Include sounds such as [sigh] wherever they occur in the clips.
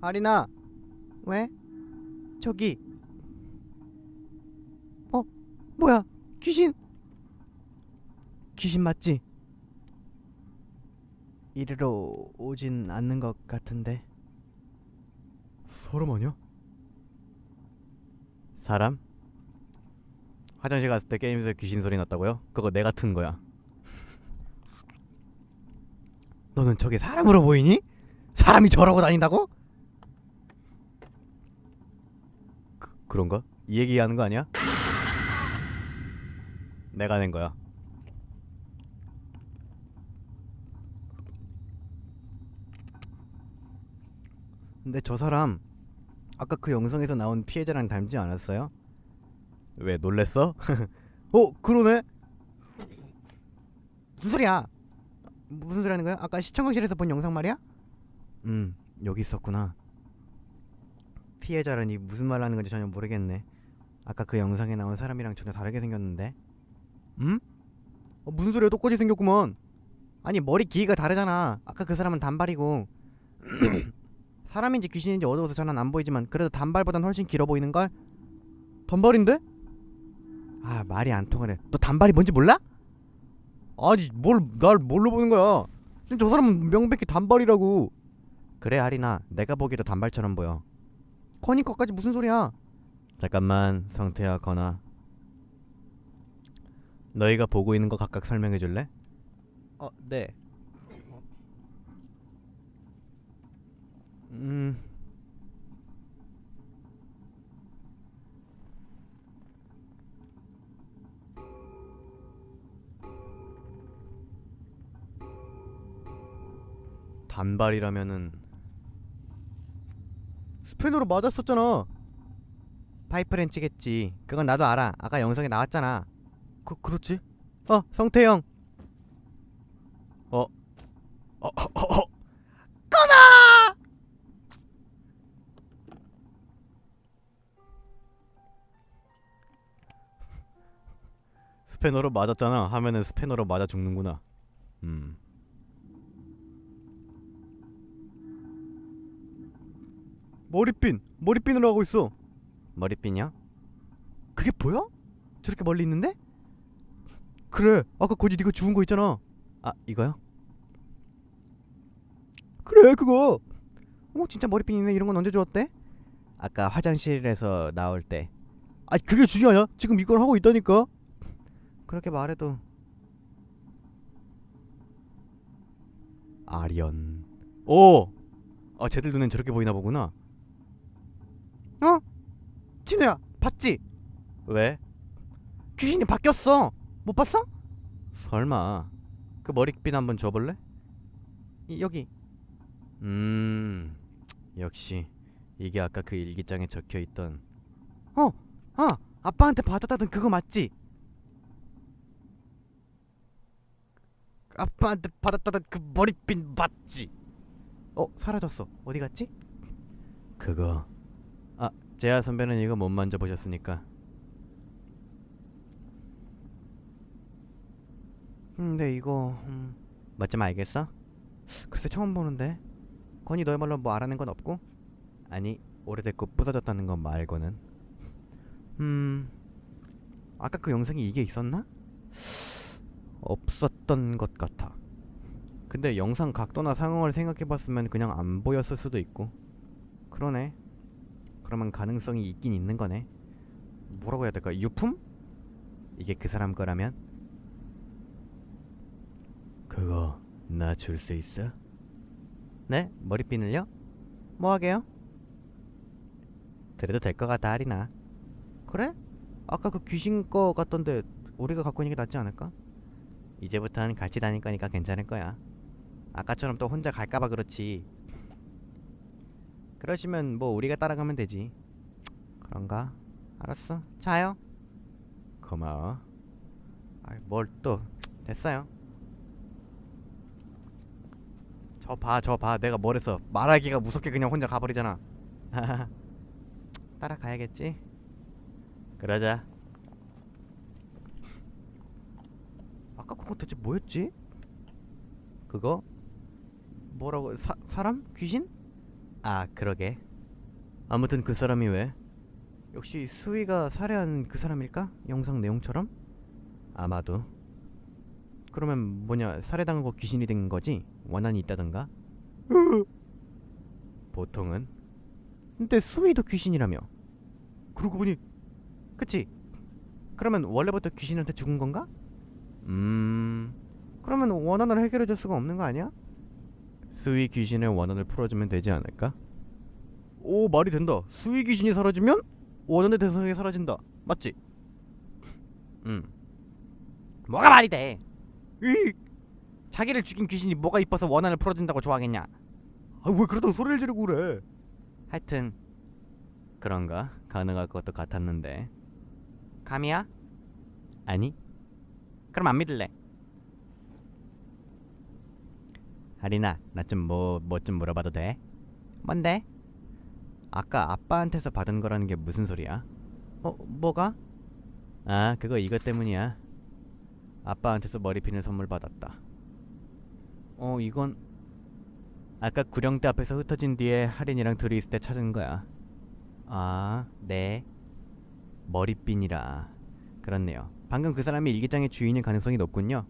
아리나 왜? 저기 어? 뭐야 귀신 귀신 맞지? 이리로 오진 않는 것 같은데 사람 아니야? 사람? 화장실 갔을 때 게임에서 귀신 소리 났다고요? 그거 내가 튼 거야 [laughs] 너는 저게 사람으로 보이니? 사람이 저러고 다닌다고? 그, 그런가? 이 얘기하는 거 아니야? 내가 낸 거야. 근데 저 사람 아까 그 영상에서 나온 피해자랑 닮지 않았어요? 왜 놀랬어? [laughs] 어 그러네. 무슨 소리야? 무슨 소리 하는 거야? 아까 시청각실에서 본 영상 말이야? 음 여기 있었구나. 피해자라니 무슨 말 하는 건지 전혀 모르겠네. 아까 그 영상에 나온 사람이랑 전혀 다르게 생겼는데. 음? 어, 무슨 소리야? 똑같이 생겼구만. 아니 머리 길이가 다르잖아. 아까 그 사람은 단발이고 [clears throat] 사람인지 귀신인지 어두워서 잘 안 보이지만 그래도 단발보단 훨씬 길어 보이는 걸. 단발인데? 아 말이 안 통하네. 너 단발이 뭔지 몰라? 아니 뭘 날 뭘로 보는 거야? 저 사람은 명백히 단발이라고. 그래 아리나 내가 보기에도 단발처럼 보여. 커니 거까지 무슨 소리야? 잠깐만 성태야 건아. 너희가 보고 있는 거 각각 설명해 줄래? 어, 네. 음. 단발이라면은 스페너로 맞았었잖아. 파이프 렌치겠지. 그건 나도 알아. 아까 영상에 나왔잖아. 그 그렇지? 어, 성태형. 어. 어, 어, 어, 어. 꺼나! 스패너로 맞았잖아. 하면은 스패너로 맞아 죽는구나. 음. 머리핀, 머리핀으로 하고 있어. 머리핀이야? 그게 보여? 저렇게 멀리 있는데? 그래 아까 거기 네가 주운 거 있잖아 아 이거요? 그래 그거 어 진짜 머리핀이네 이런 건 언제 주웠대? 아까 화장실에서 나올 때 아니 그게 중요하냐? 지금 이걸 하고 있다니까 그렇게 말해도 아리언 오! 아 쟤들 눈엔 저렇게 보이나 보구나 어? 진우야 봤지? 왜? 귀신이 바뀌었어 못 봤어? 설마 그 머리핀 한번 줘볼래? 이, 여기 음 역시 이게 아까 그 일기장에 적혀있던 어! 아! 아빠한테 받았다던 그거 맞지? 아빠한테 받았다던 그 머리핀 맞지? 어 사라졌어 어디 갔지? 그거 아 재하 선배는 이거 못 만져보셨으니까. 근데 이거 음, 맞좀 알겠어? 글쎄 처음 보는데. 건이 너야말로 뭐 알아낸 건 없고? 아니 오래됐고 부서졌다는 건 말고는. 음 아까 그 영상에 이게 있었나? 없었던 것 같아. 근데 영상 각도나 상황을 생각해봤으면 그냥 안 보였을 수도 있고. 그러네 그러면 가능성이 있긴 있는 거네 뭐라고 해야 될까 유품? 이게 그 사람 거라면? 그거 나 줄 수 있어? 네? 머리핀을요? 뭐 하게요? 그래도 될것 같다 아리나 그래? 아까 그 귀신 거 같던데 우리가 갖고 있는 게 낫지 않을까? 이제부터는 같이 다닐 거니까 괜찮을 거야 아까처럼 또 혼자 갈까봐 그렇지 그러시면 뭐 우리가 따라가면 되지 그런가? 알았어 자요 고마워 아뭘 또 됐어요 저 봐, 저 봐. 내가 뭐랬어. 말하기가 무섭게 그냥 혼자 가버리잖아. [laughs] 따라가야겠지? 그러자. 아까 그거 대체 뭐였지? 그거? 뭐라고? 사, 사람? 귀신? 아 그러게 아무튼 그 사람이 왜? 역시 수위가 살해한 그 사람일까? 영상 내용처럼? 아마도 그러면 뭐냐 살해당한 거 귀신이 된 거지? 원한이 있다던가? [laughs] 보통은 근데 수위도 귀신이라며 그러고 보니 그치? 그러면 원래부터 귀신한테 죽은 건가? 음 그러면 원한을 해결해 줄 수가 없는 거 아니야? 수위 귀신의 원한을 풀어주면 되지 않을까? 오 말이 된다 수위 귀신이 사라지면 원한의 대상이 사라진다 맞지? 음 뭐가 말이 돼? 이 자기를 죽인 귀신이 뭐가 이뻐서 원한을 풀어준다고 좋아하겠냐? 아 왜 그러다가 소리를 지르고 그래? 하여튼 그런가 가능할 것도 같았는데 감이야? 아니 그럼 안 믿을래 아리나 나 좀 뭐 뭐 좀 물어봐도 돼? 뭔데? 아까 아빠한테서 받은 거라는 게 무슨 소리야? 어 뭐가? 아 그거 이것 때문이야 아빠한테서 머리핀을 선물 받았다 어 이건 아까 구령대 앞에서 흩어진 뒤에 할인이랑 둘이 있을 때 찾은 거야 아, 네. 머리핀이라. 그렇네요. 방금 그 사람이 일기장의 주인일 가능성이 높군요.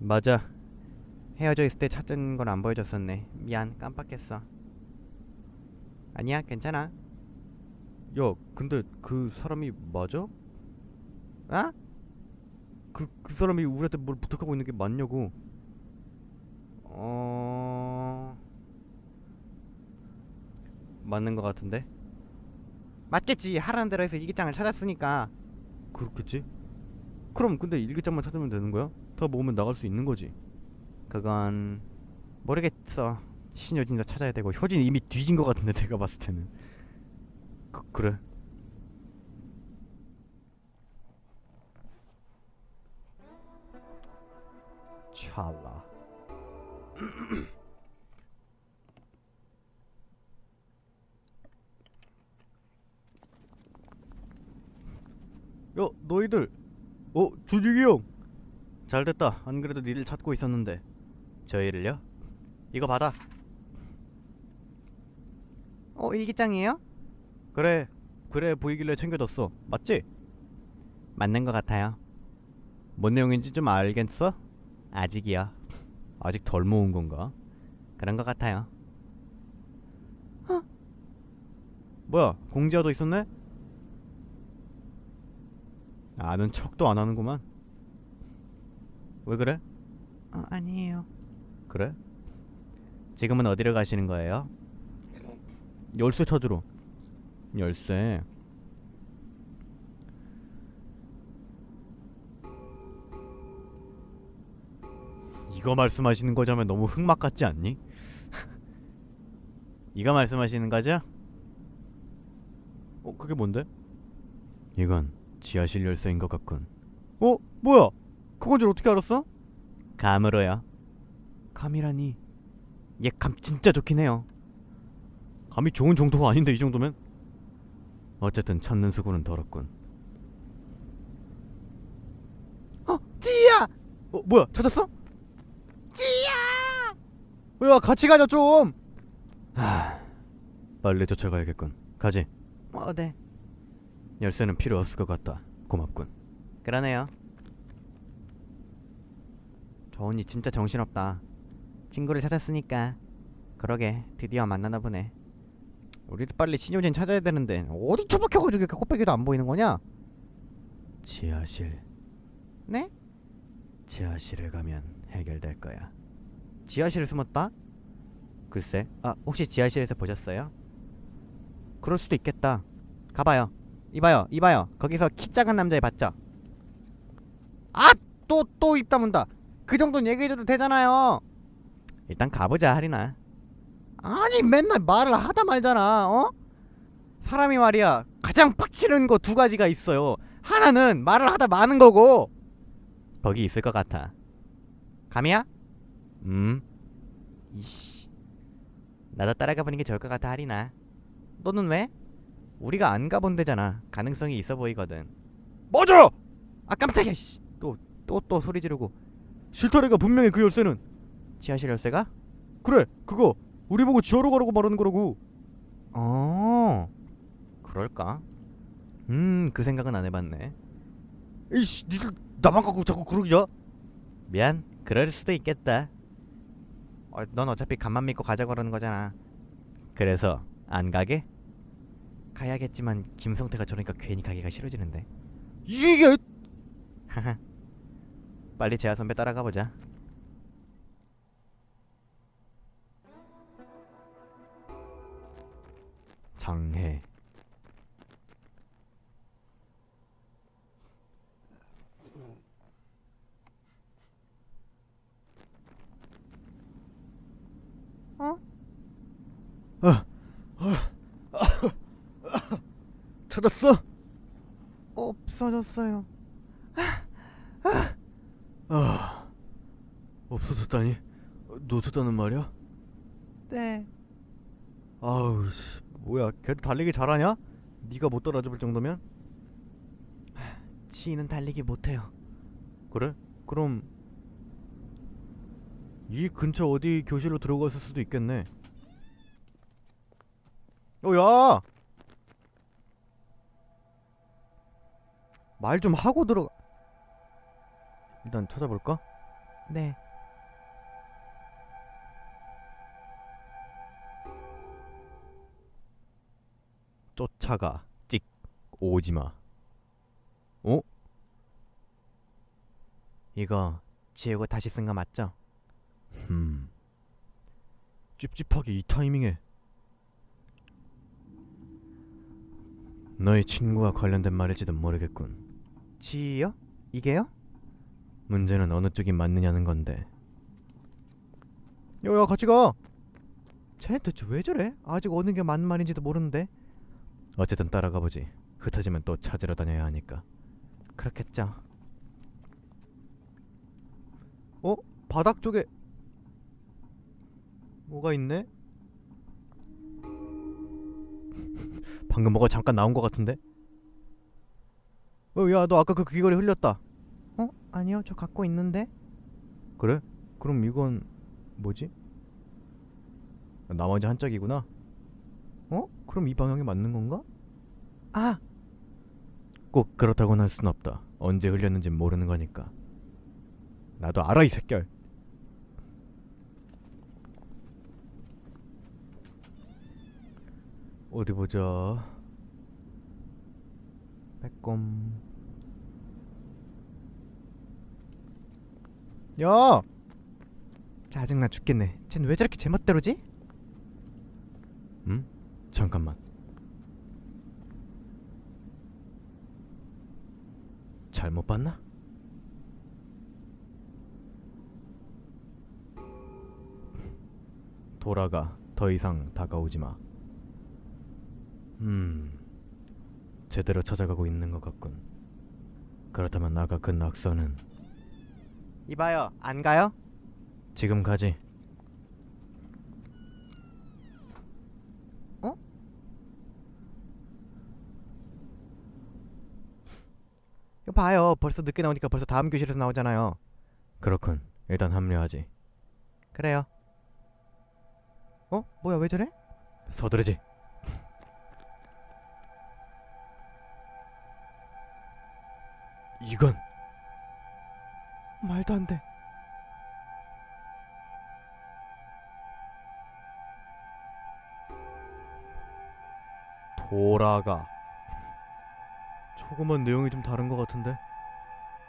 맞아. 헤어져 있을 때 찾은 건안 보여줬었네. 미안, 깜빡했어. 아니야, 괜찮아. 야, 근데 그 사람이 맞아? 아? 그, 그 사람이 우리한테 뭘 부탁하고 있는 게 맞냐고. 어... 맞는 것 같은데? 맞겠지 하라는 대로 해서 일기장을 찾았으니까 그렇겠지? 그럼 근데 일기장만 찾으면 되는 거야? 다 모으면 나갈 수 있는 거지 그건 모르겠어. 신효진도 찾아야 되고 효진 이미 뒤진 것 같은데 내가 봤을 때는. 그, 그래. 찰나. 야 [clears throat] 너희들. 어 조직이 형. 잘됐다. 안 그래도 니들 찾고 있었는데 저희를요? 이거 받아 어 일기장이에요? 그래 그래 보이길래 챙겨줬어 맞지? 맞는 것 같아요 뭔 내용인지 좀 알겠어? 아직이야 아직 덜 모은 건가? 그런 것 같아요 어? 뭐야 공지화도 있었네? 아는 척도 안 하는구만. 왜 그래? 어, 아니에요. 그래? 지금은 어디로 가시는 거예요? 열쇠 찾으러. 열쇠. 이거 말씀하시는 거자면 너무 흑막 같지 않니? [laughs] 이거 말씀하시는 거죠? 어, 그게 뭔데? 이건 지하실 열쇠인 것 같군. 어? 뭐야? 그건 줄 어떻게 알았어? 감으로요. 감이라니. 얘 감 진짜 좋긴 해요. 감이 좋은 정도가 아닌데 이 정도면? 어쨌든 찾는 수고는 덜었군. 어, 찌야! 어, 뭐야? 찾았어? 찌야! 야, 같이 가자 좀. 하, 빨리 쫓아가야겠군. 가지. 어, 네. 열쇠는 필요 없을 것 같다. 고맙군. 그러네요. 저 언니 진짜 정신없다. 친구를 찾았으니까. 그러게 드디어 만나나 보네. 우리도 빨리 신효진 찾아야 되는데 어디 처박혀가지고 이렇게 코빼기도 안 보이는 거냐? 지하실. 네? 지하실에 가면 해결될 거야. 지하실에 숨었다? 글쎄. 아 혹시 지하실에서 보셨어요? 그럴 수도 있겠다. 가봐요. 이봐요 이봐요 거기서 키 작은 남자애 봤죠? 아 또 또 입 다문다 그 정도는 얘기해줘도 되잖아요 일단 가보자 하리나 아니 맨날 말을 하다 말잖아 어? 사람이 말이야 가장 빡치는 거 두 가지가 있어요 하나는 말을 하다 마는 거고 거기 있을 것 같아 감이야? 음 이씨 나도 따라가 보는 게 좋을 것 같아 하리나 너는 왜? 우리가 안 가본 데잖아. 가능성이 있어 보이거든. 맞아! 아 깜짝이야. 씨. 또 또 또 소리 지르고. 실타래가 분명히 그 열쇠는 지하실 열쇠가? 그래. 그거 우리 보고 지하로 가라고 말하는 거라고. 어. 그럴까? 음, 그 생각은 안 해봤네. 이씨, 니들 나만 갖고 자꾸 그러기야? 미안, 그럴 수도 있겠다. 어, 넌 어차피 간만 믿고 가자고 그러는 거잖아. 그래서 안 가게? 가야겠지만 김성태가 저러니까 괜히 가기가 싫어지는데. 이게 하하. 빨리 재하 선배 따라가 보자. 장해. 어? 찾았어? 없어졌어요. 아, 없어졌다니? 놓쳤다는 말이야? 네. 아우, 씨, 뭐야? 걔도 달리기 잘하냐? 네가 못 따라잡을 정도면? 지인은 달리기 못해요. 그래? 그럼 이 근처 어디 교실로 들어갔을 수도 있겠네. 어, 야! 말 좀 하고 들어가. 일단 찾아볼까? 네. 쫓아가. 찍. 오지마. 어? 이거 지우고 다시 쓴 거 맞죠? 음. 찝찝하게 이 타이밍에 너희 친구와 관련된 말일지도 모르겠군. 지요? 이게요? 문제는 어느 쪽이 맞느냐는 건데. 야야 같이 가. 쟤 대체 왜 저래? 아직 어느 게 맞는 말인지도 모르는데. 어쨌든 따라가 보지. 흩어지면 또 찾으러 다녀야 하니까. 그렇겠죠. 어? 바닥 쪽에 뭐가 있네? [laughs] 방금 뭐가 잠깐 나온 것 같은데? 어, 야, 너 아까 그 귀걸이 흘렸다. 어? 아니요, 저 갖고 있는데. 그래? 그럼 이건 뭐지? 나머지 한 짝이구나. 어? 그럼 이 방향이 맞는 건가? 아! 꼭 그렇다고는 할 순 없다. 언제 흘렸는지 모르는 거니까. 나도 알아 이 새끼야. 어디 보자. 빼꼼. 야! 짜증나 죽겠네. 쟤는 왜 저렇게 제멋대로지? 응? 잠깐만. 잘못 봤나? 돌아가. 더 이상 다가오지 마. 음. 제대로 찾아가고 있는 것 같군. 그렇다면 아까 그 낙서는 이봐요. 안 가요? 지금 가지. 어? 이거 봐요. 벌써 늦게 나오니까 벌써 다음 교실에서 나오잖아요. 그렇군. 일단 합류하지. 그래요. 어? 뭐야 왜 저래? 서두르지. 이건 말도 안 돼. 돌아가. 조금만 내용이 좀 다른 것 같은데.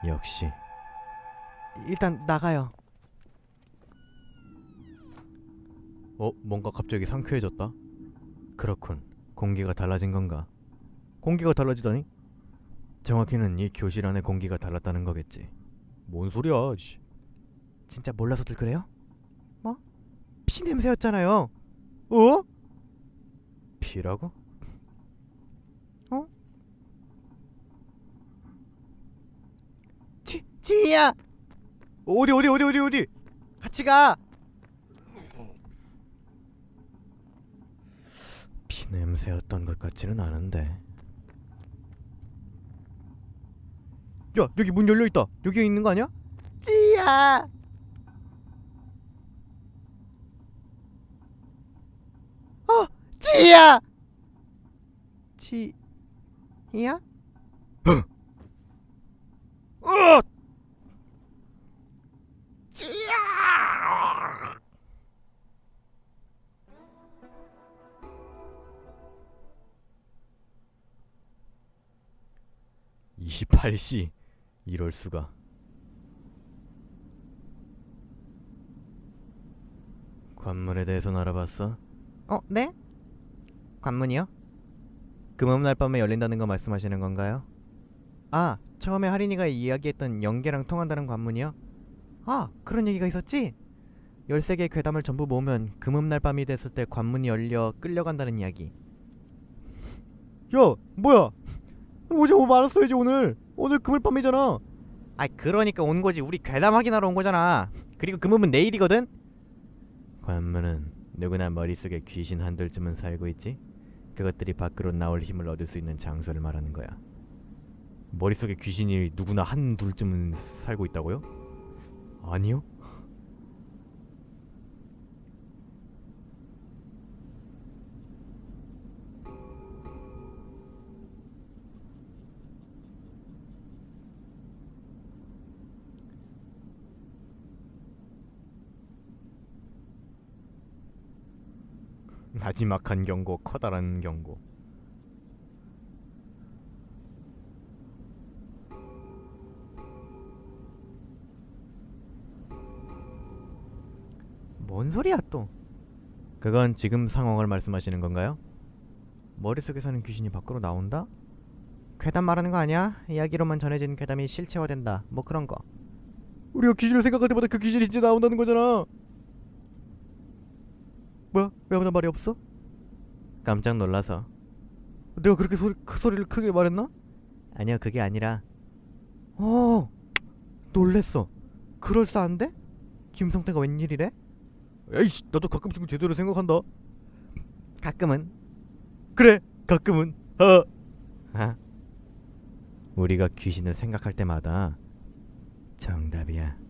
역시. 일단 나가요. 어, 뭔가 갑자기 상쾌해졌다. 그렇군. 공기가 달라진 건가? 공기가 달라지다니? 정확히는 이 교실 안의 공기가 달랐다는 거겠지. 뭔 소리야? 씨. 진짜 몰라서들 그래요? 뭐? 피 냄새였잖아요. 어? 피라고? 어? 지 지희야. 어디 어디 어디 어디 어디? 같이 가. 피 냄새였던 것 같지는 않은데. 야 여기 문 열려 있다. 여기 있는 거 아니야? 찌야. 지야 지야 어 지야 28시 이럴 수가 관문에 대해서는 알아봤어? 어, 네? 관문이요? 금음날 밤에 열린다는 거 말씀하시는 건가요? 아, 처음에 하린이가 이야기했던 연계랑 통한다는 관문이요? 아, 그런 얘기가 있었지? 13개의 괴담을 전부 모으면 금음날 밤이 됐을 때 관문이 열려 끌려간다는 이야기. 야, 뭐야? 뭐지 뭐 말았어야지 오늘? 오늘 금을 밤이잖아. 아 그러니까 온 거지. 우리 괴담 확인하러 온 거잖아. 그리고 금음은 내일이거든? 관문은 누구나 머릿속에 귀신 한둘쯤은 살고 있지? 그것들이 밖으로 나올 힘을 얻을 수 있는 장소를 말하는 거야. 머릿속에 귀신이 누구나 한둘쯤은 살고 있다고요? 아니요? 나지막한 경고 커다란 경고 뭔 소리야 또 그건 지금 상황을 말씀하시는 건가요? 머릿속에 사는 귀신이 밖으로 나온다? 괴담 말하는 거 아니야? 이야기로만 전해진 괴담이 실체화된다 뭐 그런 거 우리가 귀신을 생각할 때마다 그 귀신이 진짜 나온다는 거잖아 뭐야? 왜 아무나 말이 없어? 깜짝 놀라서 내가 그렇게 소리, 그 소리를 크게 말했나? 아니요 그게 아니라 어 놀랬어 그럴싸한데? 김성태가 웬일이래? 에이씨 나도 가끔씩은 제대로 생각한다 가끔은 그래 가끔은 어. 아 우리가 귀신을 생각할 때마다 정답이야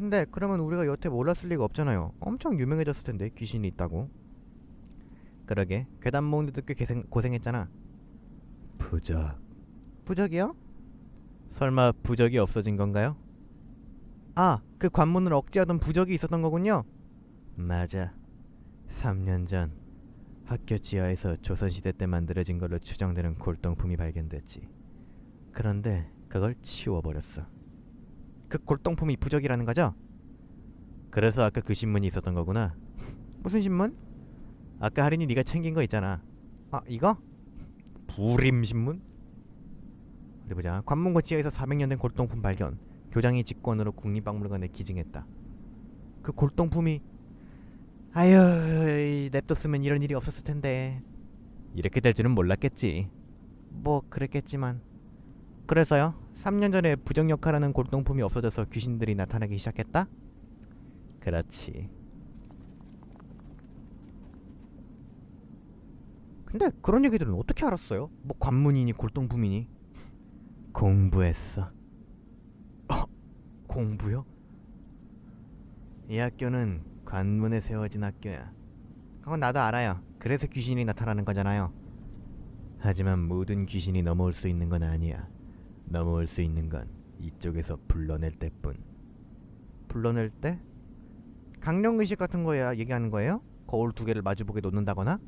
근데 그러면 우리가 여태 몰랐을 리가 없잖아요. 엄청 유명해졌을 텐데 귀신이 있다고. 그러게 괴담 모으는데도 꽤 고생, 고생했잖아. 부적. 부적이요? 설마 부적이 없어진 건가요? 아, 그 관문을 억제하던 부적이 있었던 거군요. 맞아. 3년 전 학교 지하에서 조선시대 때 만들어진 걸로 추정되는 골동품이 발견됐지. 그런데 그걸 치워버렸어. 그 골동품이 부적이라는 거죠? 그래서 아까 그 신문이 있었던 거구나. [laughs] 무슨 신문? 아까 할인이 네가 챙긴 거 있잖아. 아 이거? 부림 신문? 어디 보자. 관문고 지하에서 400년 된 골동품 발견. 교장이 직권으로 국립박물관에 기증했다. 그 골동품이 아유 냅뒀으면 이런 일이 없었을 텐데 이렇게 될 줄은 몰랐겠지. 뭐 그랬겠지만 그래서요? 3년 전에 부정 역할하는 골동품이 없어져서 귀신들이 나타나기 시작했다? 그렇지. 근데 그런 얘기들은 어떻게 알았어요? 뭐 관문이니 골동품이니? 공부했어. 어? 공부요? 이 학교는 관문에 세워진 학교야. 그건 나도 알아요. 그래서 귀신이 나타나는 거잖아요. 하지만 모든 귀신이 넘어올 수 있는 건 아니야. 넘어올 수 있는 건 이쪽에서 불러낼 때뿐. 불러낼 때? 강령 의식 같은 거야 얘기하는 거예요? 거울 두 개를 마주보게 놓는다거나?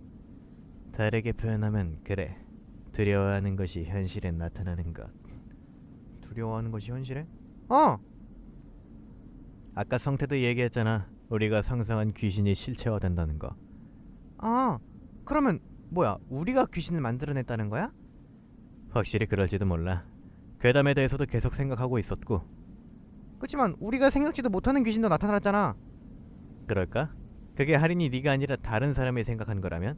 다르게 표현하면 그래. 두려워하는 것이 현실에 나타나는 것. 두려워하는 것이 현실에? 어. 아까 성태도 얘기했잖아. 우리가 상상한 귀신이 실체화된다는 거. 아, 그러면 뭐야? 우리가 귀신을 만들어냈다는 거야? 확실히 그럴지도 몰라. 괴담에 대해서도 계속 생각하고 있었고. 그렇지만 우리가 생각지도 못하는 귀신도 나타났잖아. 그럴까? 그게 할인이 네가 아니라 다른 사람이 생각한 거라면?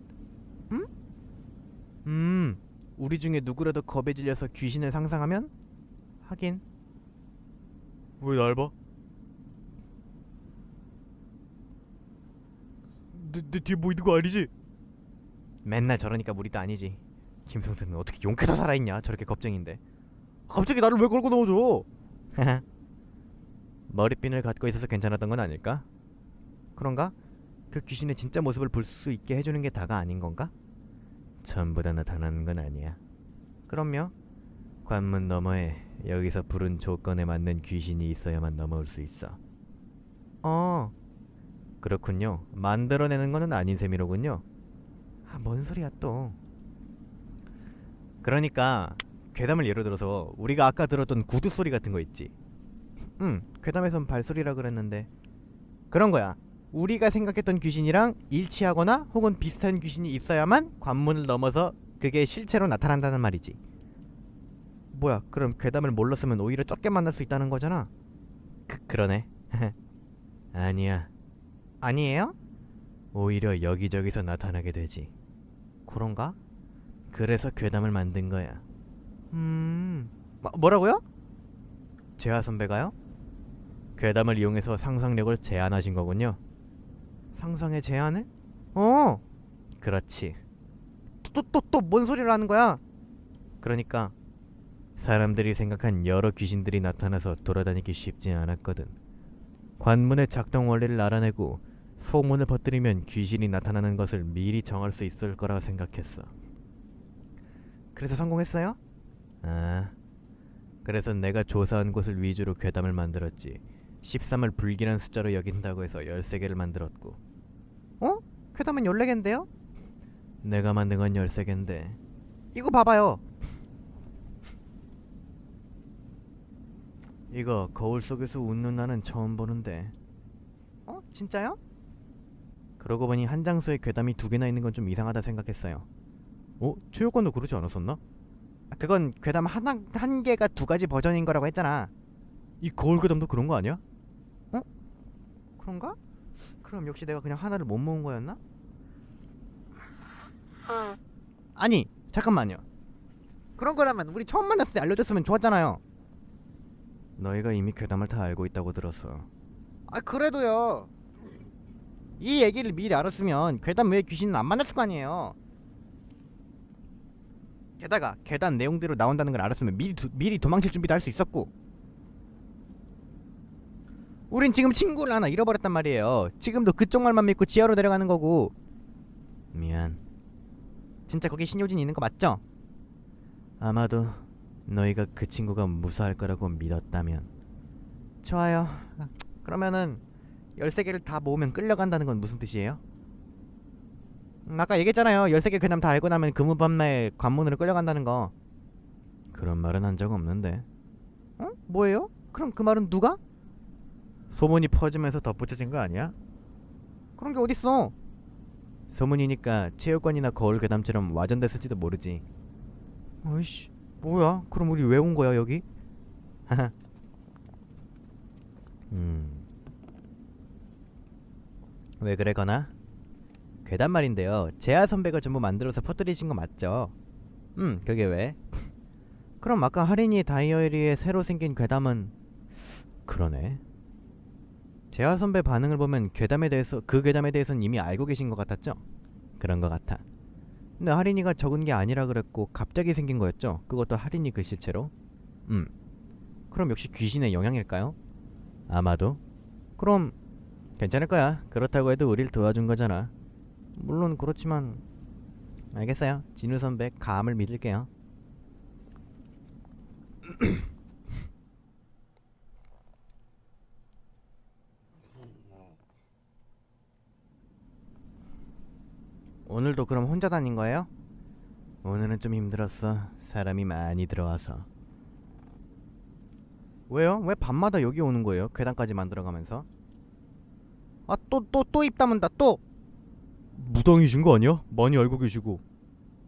음? 음, 우리 중에 누구라도 겁에 질려서 귀신을 상상하면? 하긴. 왜 날 봐? 내, 내 뒤에 뭐 있는 거 아니지? 맨날 저러니까 무리도 아니지. 김성태는 어떻게 용케서 살아있냐? 저렇게 겁쟁인데. 갑자기 나를 왜 걸고 넣어줘? [laughs] 머리핀을 갖고 있어서 괜찮았던 건 아닐까? 그런가? 그 귀신의 진짜 모습을 볼 수 있게 해주는 게 다가 아닌 건가? 전부 다 나타나는 건 아니야. 그럼요. 관문 너머에 여기서 부른 조건에 맞는 귀신이 있어야만 넘어올 수 있어. 어, 그렇군요. 만들어내는 거는 아닌 셈이로군요. 아, 뭔 소리야 또. 그러니까 괴담을 예로 들어서 우리가 아까 들었던 구두 소리 같은 거 있지. 응, 괴담에선 발소리라 그랬는데 그런 거야. 우리가 생각했던 귀신이랑 일치하거나 혹은 비슷한 귀신이 있어야만 관문을 넘어서 그게 실체로 나타난다는 말이지. 뭐야? 그럼 괴담을 몰랐으면 오히려 적게 만날 수 있다는 거잖아. 그 그러네. [laughs] 아니야. 아니에요? 오히려 여기저기서 나타나게 되지. 그런가? 그래서 괴담을 만든 거야. 음. 뭐, 뭐라고요? 재하 선배가요? 괴담을 이용해서 상상력을 제한하신 거군요. 상상의 제한을? 어. 그렇지. 또 또 또 뭔 소리를 하는 거야? 그러니까 사람들이 생각한 여러 귀신들이 나타나서 돌아다니기 쉽지 않았거든. 관문의 작동 원리를 알아내고 소문을 퍼뜨리면 귀신이 나타나는 것을 미리 정할 수 있을 거라 생각했어. 그래서 성공했어요? 아, 그래서 내가 조사한 곳을 위주로 괴담을 만들었지. 13을 불길한 숫자로 여긴다고 해서 13개를 만들었고. 어? 괴담은 14개인데요? 내가 만든 건 13개인데. 이거 봐봐요. 이거 거울 속에서 웃는 나는 처음 보는데. 어? 진짜요? 그러고 보니 한 장소에 괴담이 두 개나 있는 건 좀 이상하다 생각했어요. 어? 체육관도 그러지 않았었나? 아, 그건 괴담 하나 한 개가 두 가지 버전인 거라고 했잖아. 이 거울 괴담도 그런 거 아니야? 어? 그런가? 그럼 역시 내가 그냥 하나를 못 모은 거였나? 아니 잠깐만요. 그런 거라면 우리 처음 만났을 때 알려줬으면 좋았잖아요. 너희가 이미 괴담을 다 알고 있다고 들었어. 아 그래도요. 이 얘기를 미리 알았으면 괴담 외에 귀신은 안 만났을 거 아니에요. 게다가 괴담 내용대로 나온다는 걸 알았으면 미리 도, 미리 도망칠 준비도 할 수 있었고. 우린 지금 친구를 하나 잃어버렸단 말이에요. 지금도 그쪽 말만 믿고 지하로 내려가는 거고. 미안. 진짜 거기 신효진 있는 거 맞죠? 아마도 너희가 그 친구가 무사할 거라고 믿었다면. 좋아요. 그러면은 13개를 다 모으면 끌려간다는 건 무슨 뜻이에요? 음, 아까 얘기했잖아요. 13개 그냥 다 알고 나면 금은밤에 관문으로 끌려간다는 거. 그런 말은 한 적 없는데. 어? 뭐예요? 그럼 그 말은 누가? 소문이 퍼지면서 덧붙여진 거 아니야? 그런 게 어딨어? 소문이니까 체육관이나 거울 괴담처럼 와전됐을지도 모르지. 어이씨, 뭐야? 그럼 우리 왜 온 거야 여기? 하하. [laughs] 음. 왜 그래거나? 괴담 말인데요. 재하 선배가 전부 만들어서 퍼뜨리신 거 맞죠? 음, 그게 왜? [laughs] 그럼 아까 하린이 다이어리에 새로 생긴 괴담은 그러네. 재하 선배 반응을 보면 괴담에 대해서 그 괴담에 대해서는 이미 알고 계신 것 같았죠? 그런 것 같아. 근데 하린이가 적은 게 아니라 그랬고 갑자기 생긴 거였죠? 그것도 하린이 글씨체로? 음. 그럼 역시 귀신의 영향일까요? 아마도. 그럼 괜찮을 거야. 그렇다고 해도 우릴 도와준 거잖아. 물론 그렇지만 알겠어요. 진우 선배 감을 믿을게요. 오늘도 그럼 혼자 다닌 거예요? 오늘은 좀 힘들었어. 사람이 많이 들어와서. 왜요? 왜 밤마다 여기 오는 거예요? 괴담까지 만들어가면서? 아 또 또 또 입 다문다 또 무당이신 거 아니야? 많이 알고 계시고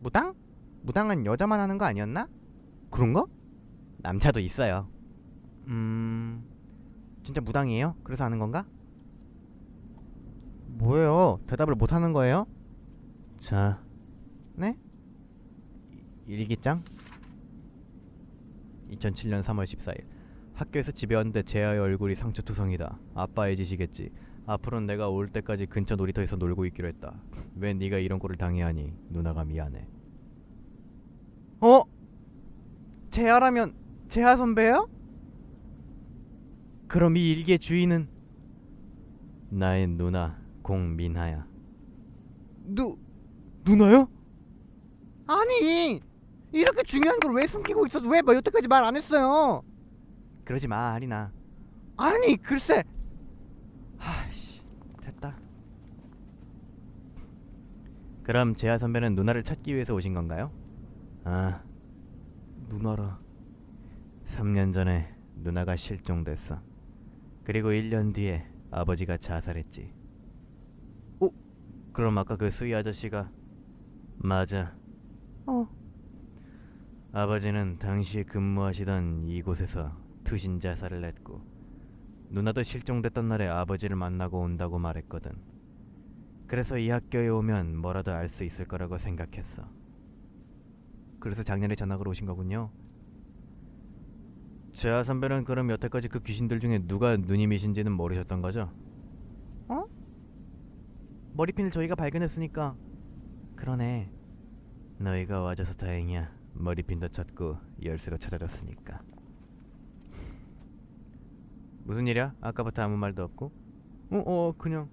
무당? 무당은 여자만 하는 거 아니었나? 그런가? 남자도 있어요 음... 진짜 무당이에요? 그래서 하는 건가? 뭐예요? 대답을 못 하는 거예요? 자 네? 일기장? 2007년 3월 14일 학교에서 집에 왔는데 재하의 얼굴이 상처투성이다 아빠의 짓이겠지 앞으로는 내가 올 때까지 근처 놀이터에서 놀고 있기로 했다. [laughs] 왜 네가 이런 꼴을 당해야 하니? 누나가 미안해. 어? 재하라면 재하 선배요? 그럼 이 일기의 주인은 나의 누나 공민하야. 누 누나요? 아니 이렇게 중요한 걸 왜 숨기고 있어서 왜뭐 여태까지 말 안 했어요? 그러지 마 아리나. 아니 글쎄. 하씨 됐다. 그럼 재하 선배는 누나를 찾기 위해서 오신 건가요? 아 누나라. 3년 전에 누나가 실종됐어. 그리고 1년 뒤에 아버지가 자살했지. 어? 그럼 아까 그 수희 아저씨가 맞아. 어. 아버지는 당시에 근무하시던 이곳에서 투신 자살을 했고 누나도 실종됐던 날에 아버지를 만나고 온다고 말했거든. 그래서 이 학교에 오면 뭐라도 알 수 있을 거라고 생각했어. 그래서 작년에 전학을 오신 거군요. 재하 선배는 그럼 여태까지 그 귀신들 중에 누가 누님이신지는 모르셨던 거죠? 어? 머리핀을 저희가 발견했으니까 그러네 너희가 와줘서 다행이야 머리핀도 찾고 열쇠도 찾아줬으니까 [laughs] 무슨 일이야? 아까부터 아무 말도 없고 어, 어 그냥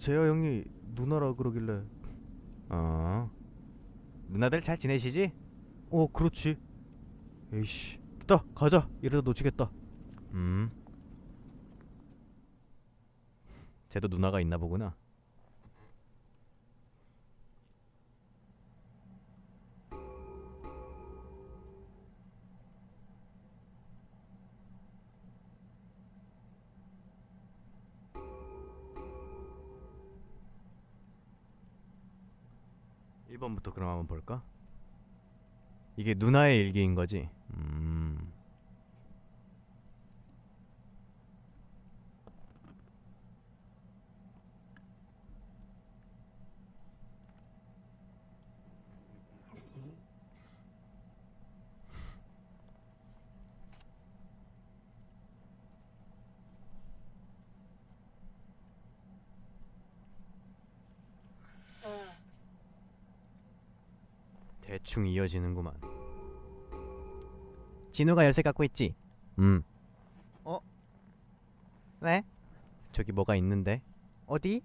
재하 형이 누나라 그러길래. 어. 누나들 잘 지내시지? 어 그렇지. 에이씨 됐다 가자. 이러다 놓치겠다. 음. 쟤도 누나가 있나 보구나 일번부터 그럼 한번 볼까? 이게 누나의 일기인 거지? 음. 대충 이어지는구만. 진우가 열쇠 갖고 있지? 음. 어? 왜? 저기 뭐가 있는데? 어디?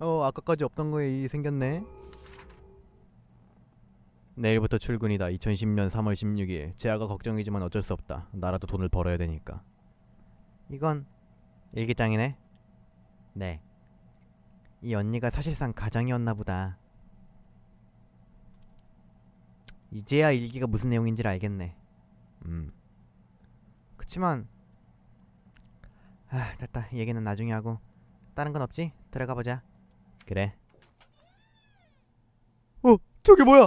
어, 아까까지 없던 거에 이 생겼네. 내일부터 출근이다. 2010년 3월 16일. 재아가 걱정이지만 어쩔 수 없다. 나라도 돈을 벌어야 되니까. 이건 일기장이네. 네. 이 언니가 사실상 가장이었나 보다. 이제야 일기가 무슨 내용인지를 알겠네. 음. 그치만 아 됐다 이 얘기는 나중에 하고 다른 건 없지? 들어가 보자. 그래. 어 저게 뭐야?